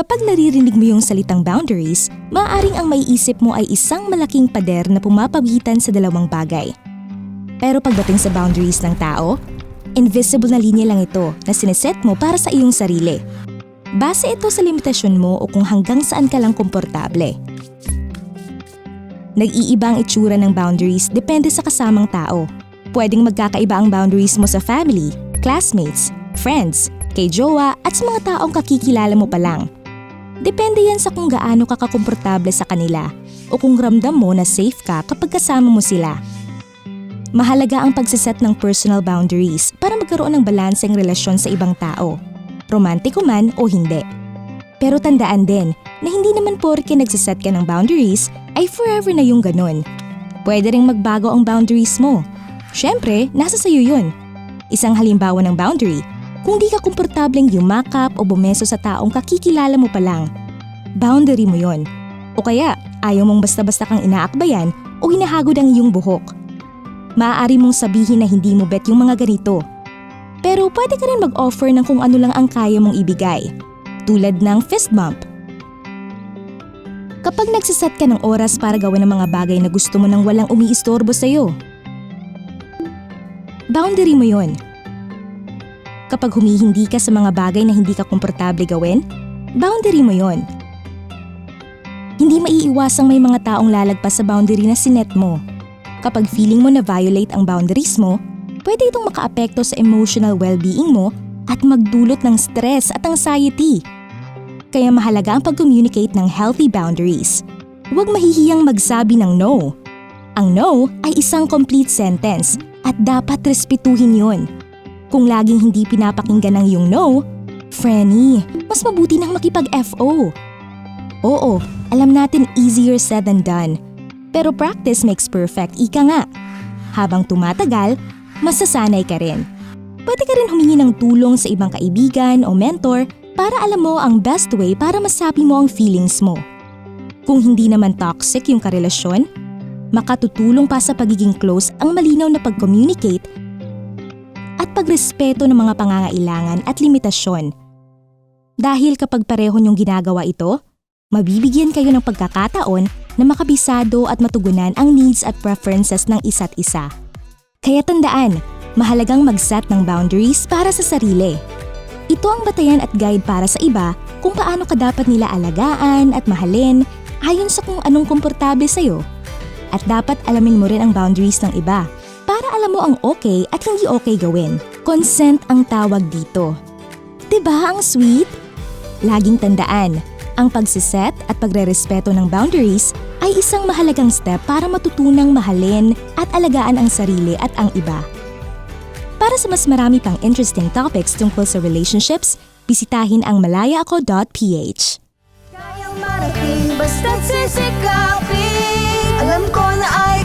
Kapag naririnig mo yung salitang boundaries, maaaring ang maiisip mo ay isang malaking pader na pumapagitan sa dalawang bagay. Pero pagdating sa boundaries ng tao, invisible na linya lang ito na sineset mo para sa iyong sarili. Base ito sa limitasyon mo o kung hanggang saan ka lang komportable. Nag-iiba ang itsura ng boundaries depende sa kasamang tao. Pwedeng magkakaiba ang boundaries mo sa family, classmates, friends, kay jowa at sa mga taong kakikilala mo pa lang. Depende yan sa kung gaano ka kakomportable sa kanila o kung ramdam mo na safe ka kapag kasama mo sila. Mahalaga ang pagsiset ng personal boundaries para magkaroon ng balanseng relasyon sa ibang tao, romantiko man o hindi. Pero tandaan din na hindi naman porke nagsiset ka ng boundaries ay forever na yung ganun. Pwede ring magbago ang boundaries mo. Siyempre, nasa sayo yun. Isang halimbawa ng boundary, kung di ka komportableng yumakap o bumeso sa taong kakikilala mo pa lang, boundary mo yon. O kaya, ayaw mong basta-basta kang inaakbayan o hinahagod ang iyong buhok. Maaari mong sabihin na hindi mo bet yung mga ganito. Pero pwede ka rin mag-offer ng kung ano lang ang kaya mong ibigay. Tulad ng fist bump. Kapag nagsiset ka ng oras para gawin ang mga bagay na gusto mo nang walang umiistorbo sa'yo. Boundary mo yon. Kapag humihindi ka sa mga bagay na hindi ka komportable gawin, boundary mo yon. Hindi maiiwasang may mga taong lalagpas sa boundary na sinet mo. Kapag feeling mo na violate ang boundaries mo, pwede itong makaapekto sa emotional well-being mo at magdulot ng stress at anxiety. Kaya mahalaga ang pag-communicate ng healthy boundaries. Huwag mahihiyang magsabi ng no. Ang no ay isang complete sentence at dapat respetuhin yon. Kung laging hindi pinapakinggan ng iyong no, Frenny, mas mabuti nang makipag-FO. Oo, alam natin easier said than done. Pero practice makes perfect, ika nga. Habang tumatagal, masasanay ka rin. Pwede ka rin humingi ng tulong sa ibang kaibigan o mentor para alam mo ang best way para masabi mo ang feelings mo. Kung hindi naman toxic yung karelasyon, makatutulong pa sa pagiging close ang malinaw na pag-communicate at pagrespeto ng mga pangangailangan at limitasyon. Dahil kapag pareho niyong ginagawa ito, mabibigyan kayo ng pagkakataon na makabisado at matugunan ang needs at preferences ng isa't isa. Kaya tandaan, mahalagang mag-set ng boundaries para sa sarili. Ito ang batayan at guide para sa iba kung paano ka dapat nila alagaan at mahalin ayon sa kung anong komportable sa'yo. At dapat alamin mo rin ang boundaries ng iba alam mo ang okay at hindi okay gawin. Consent ang tawag dito. 'Di ba ang sweet? Laging tandaan, ang pagsiset at pagrerespeto ng boundaries ay isang mahalagang step para matutunang mahalin at alagaan ang sarili at ang iba. Para sa mas marami pang interesting topics tungkol sa relationships, bisitahin ang malayaako.ph. Kayang marating basta't sisikapin Alam ko na ay